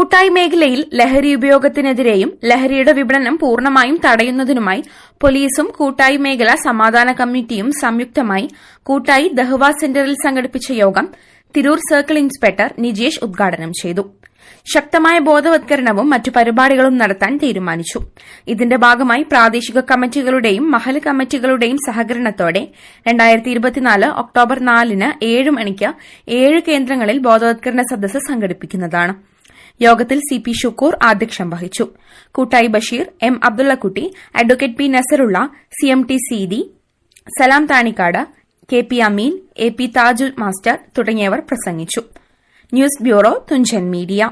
Koottayi മേഖലയിൽ ലഹരി ഉപയോഗത്തിനെതിരെയും ലഹരിയുടെ വിപണനം പൂർണമായും തടയുന്നതിനുമായി പോലീസും കൂട്ടായി മേഖല സമാധാന കമ്മിറ്റിയും സംയുക്തമായി കൂട്ടായി ദഹ്വ സെന്ററിൽ സംഘടിപ്പിച്ച യോഗം തിരൂർ സർക്കിൾ ഇൻസ്പെക്ടർ നിജേഷ് ഉദ്ഘാടനം ചെയ്തു. ശക്തമായ ബോധവത്കരണവും മറ്റു പരിപാടികളും നടത്താൻ തീരുമാനിച്ചു. ഇതിന്റെ ഭാഗമായി പ്രാദേശിക കമ്മിറ്റികളുടെയും മഹൽ കമ്മിറ്റികളുടെയും സഹകരണത്തോടെ രണ്ടായിരത്തി ഇരുപത്തിനാല് ഒക്ടോബർ നാലിന് ഏഴ് മണിക്ക് ഏഴ് കേന്ദ്രങ്ങളിൽ ബോധവത്കരണ സദസ്സ് സംഘടിപ്പിക്കുന്നതാണ്. യോഗത്തിൽ സി പി ഷുക്കൂർ അധ്യക്ഷം വഹിച്ചു. Koottayi Basheer M Abdullakutty advocate P Nasarulla C M T Seethi Salam Thanikkad K P Ameen A P Thajul master തുടങ്ങിയവർ പ്രസംഗിച്ചു. News bureau Thunchan media.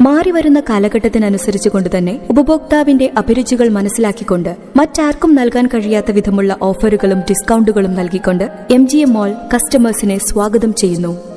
മാറിവരുന്ന കാലഘട്ടത്തിനനുസരിച്ച് കൊണ്ടുതന്നെ ഉപഭോക്താവിന്റെ അഭിരുചികൾ മനസ്സിലാക്കിക്കൊണ്ട് മറ്റാർക്കും നൽകാൻ കഴിയാത്ത വിധമുള്ള ഓഫറുകളും ഡിസ്കൌണ്ടുകളും നൽകിക്കൊണ്ട് എം ജി എം മോൾ കസ്റ്റമേഴ്സിനെ സ്വാഗതം ചെയ്യുന്നു.